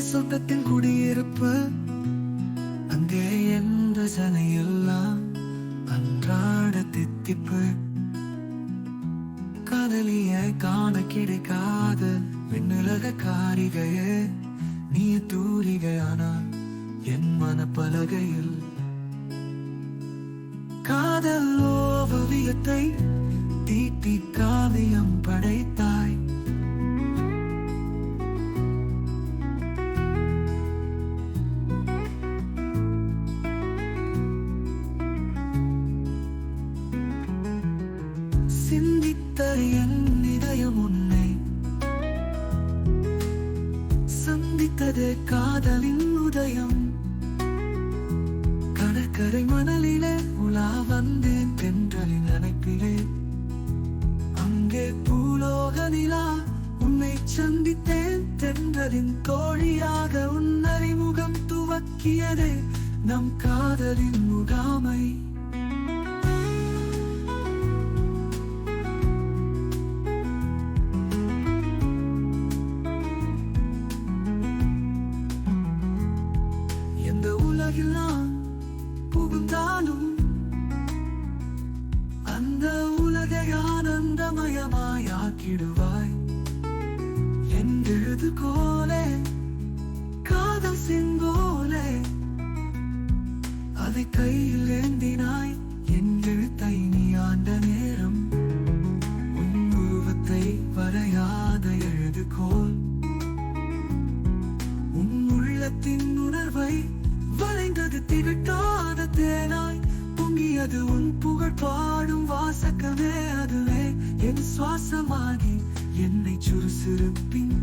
சொந்தத்தின் குடியிருப்பு. அங்கே எந்த சனையெல்லாம் அன்றாட தித்திப்பு. காதலிய காண கிடைக்காத. விண்ணுலக காரிகையே நீ தூரிகையானா? என் மனப்பலகையில். காதல் ஓவியத்தை தீட்டி காவியம் படைத்தாய். சந்தித்தது காதலின் உதயம். கடற்கரை மணலிலே உலா வந்து தென்றலின் அணைப்பிலே. அங்கே பூலோக நிலா உன்னை சந்தித்தேன். தென்றலின் தோழியாக உன் அறிமுகம் துவக்கியதே நம் காதலின் முகாமை. அதை கையில் ஏந்தினாய். என் எழுத்தை நீ ஆண்ட நேரம். உன் உருவத்தை வரையாத எழுதுகோல் உன் உள்ளத்தின் உணர்வை வளைந்தது திகட்டாத தேனாய். பொங்கியது உன் புகழ் பாடும் வாசகமே அதுவே. என் சுவாசமாகி என்னை சுறுசுறுப்பின்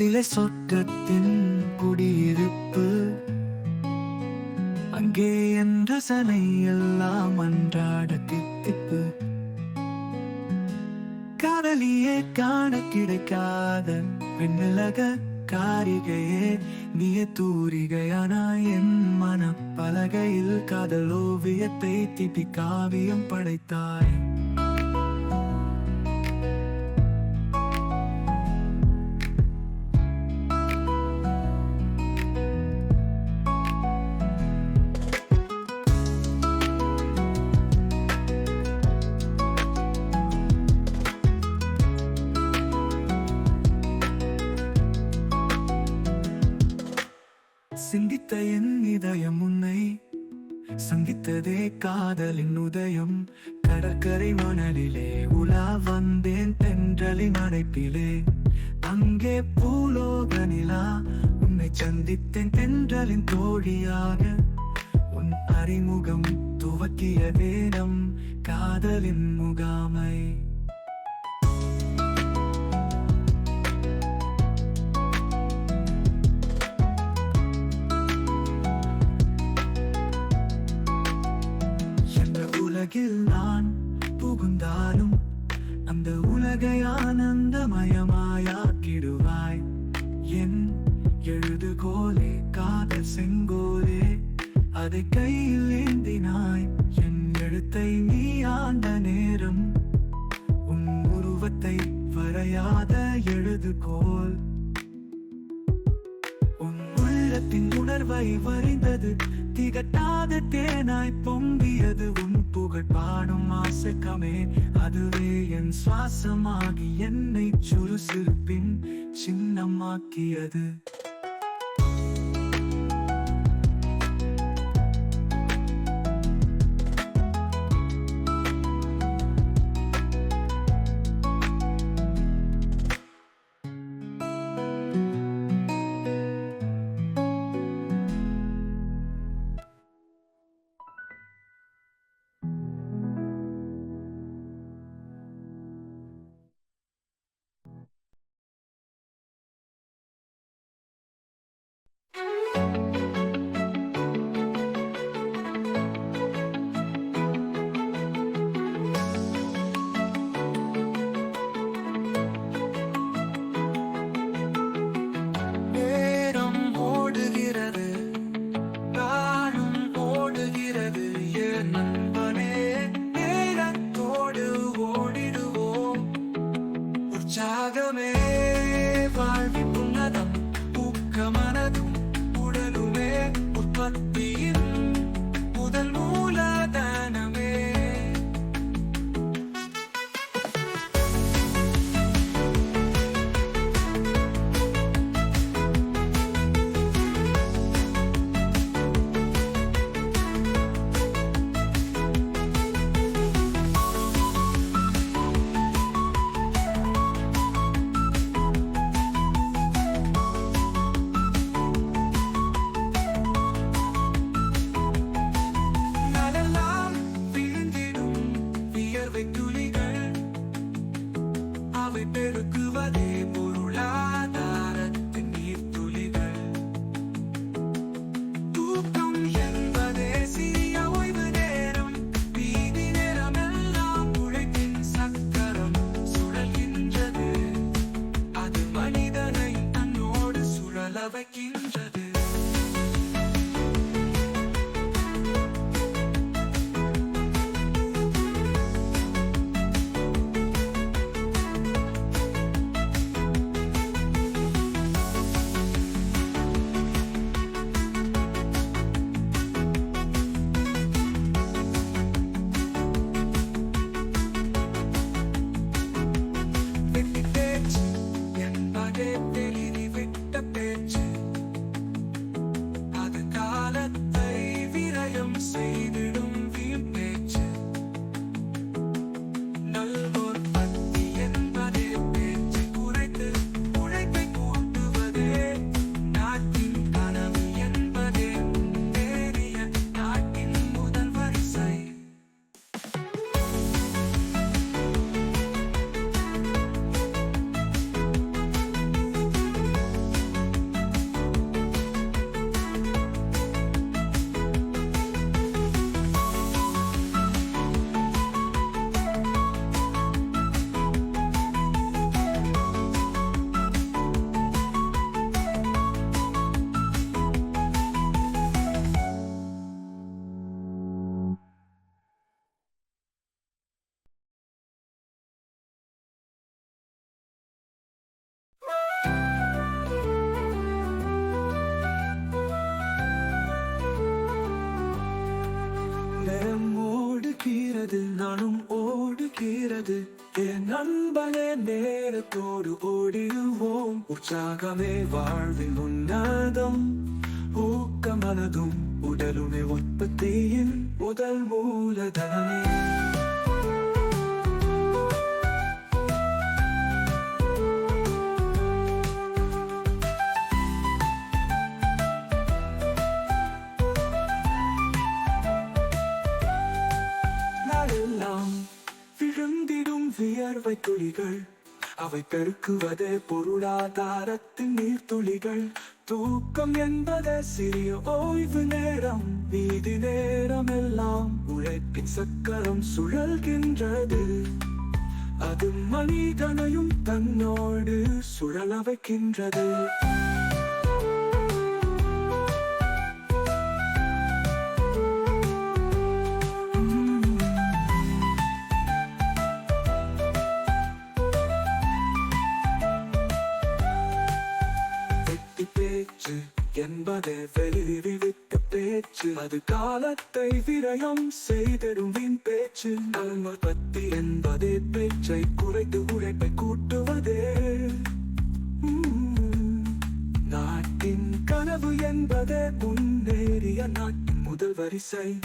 உன் சொர்க்கத்தின் குடியிருப்பு. அங்கே என்ற சனை எல்லாம் அன்றாட தித்திப்பு. காதலியே காண கிடைக்காத பெண்ணுலக காரிகையே நீய தூரிகையானா என் மனப்பலகையில் காதல் ஓவியத்தை திட்டி காவியம் படைத்தாய். சிந்தித்த என் இதயம் உன்னை சந்தித்ததே காதலின் உதயம். கடற்கரை மணலிலே உலா வந்தேன் தென்றலின் அடைப்பிலே. அங்கே பூலோக நிலா உன்னை சந்தித்தேன் தென்றலின் தோழியாக. உன் அறிமுகம் துவக்கிய நேரம் காதலின் முகாமை. செங்கோலே அதை கையில் ஏந்தினாய். என் எழுத்தை நீ ஆண்ட நேரம் உன் உருவத்தை வரையாத எழுதுகோல் உன் உள்ளத்தின் உணர்வை வரைந்தது திகட்டாத தேனாய் பொங்கியது. உன் புகழ் பாடும் ஆசக்கமே அதுவே என் சுவாசமாகி என்னை சுறுசுறுப்பின் சின்னமாக்கியது. and ஓடுகிறது என் நண்பனே நேரத்தோடு ஓடிடுவோம். உற்சாகமே வாழ்வின் உன்னதம். ஊக்கமனதும் உடலுமே உற்பத்தியின் முதல் மூலதனமே. துளிகள். அவை பெருக்குவது பொருளாதாரத்தின் நீர்த்துளிகள். தூக்கம் என்பது சிறிய ஓய்வு நேரம் வீதி நேரம் எல்லாம் உழைப்பின் சக்கரம் சுழல்கின்றது. அது மனிதனையும் தன்னோடு சுழல வைக்கின்றது பேச்சு. அது காலத்தை விரயம் செய்திடும் வீண் பேச்சு. நன்மை பத்தி என்பதே பேச்சை குறைத்து உழைப்பை கூட்டுவதே. நாட்டின் கனவு என்பதே முன்னேறிய நாட்டின் முதல் வரிசை.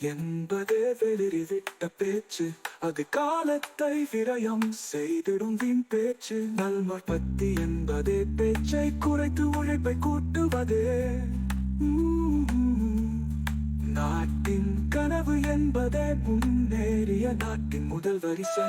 என்பதே வெளிரி விட்ட பேச்சு. அது காலத்தை விரயம் செய்திடும் வீண் பேச்சு. நல்மர் பத்தி என்பதே பேச்சை குறைத்து உழைப்பை கூட்டுவதே. நாட்டின் கனவு என்பதே முன்னேறிய நாட்டின் முதல் வரிசை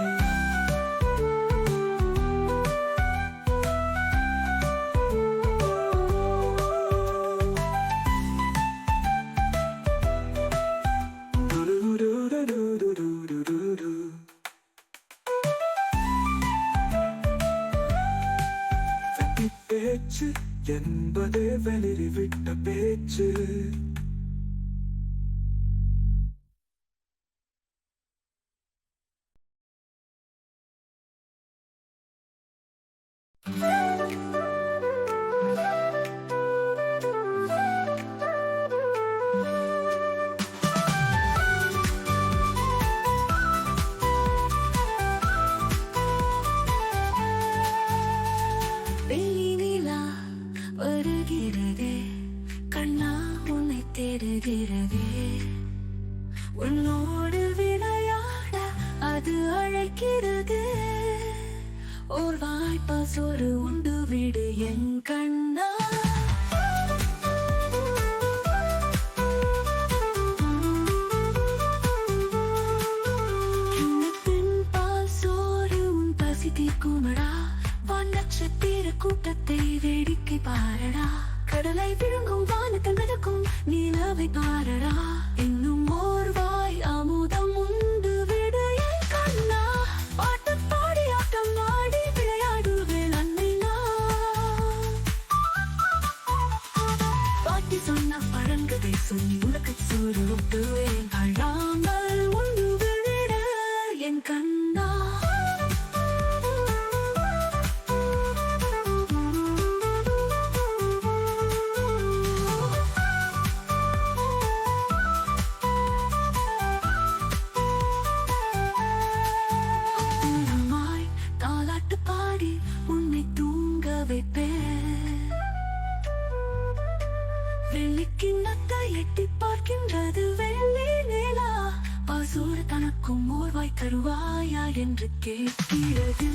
பாரடா. கடலை விழுங்கும் வானத்தில் மிதக்கும் நிலவை பாரடா. தனக்கும் ஓர்வாய் தருவாயா என்று கேட்கிறது.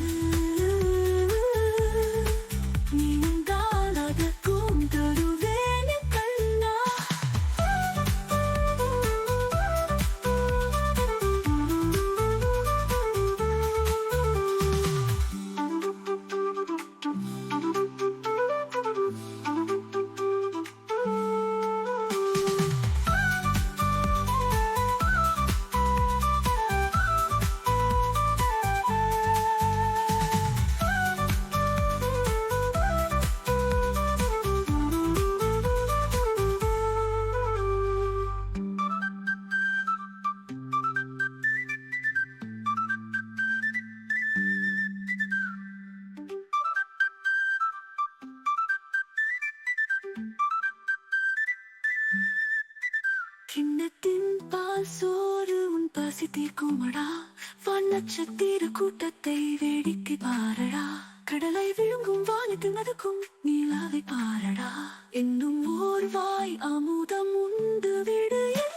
பால் சோறு உன் பசி தீர்க்குமடா? வண்ணச்சத்திர கூட்டத்தை வேடிக்கை பாரடா. கடலை விழுங்கும் வானத்து மதுக்கும் நீலாவை பாரடா. இன்னும் ஓர் வாய் அமுதம் உண்டு விடு என்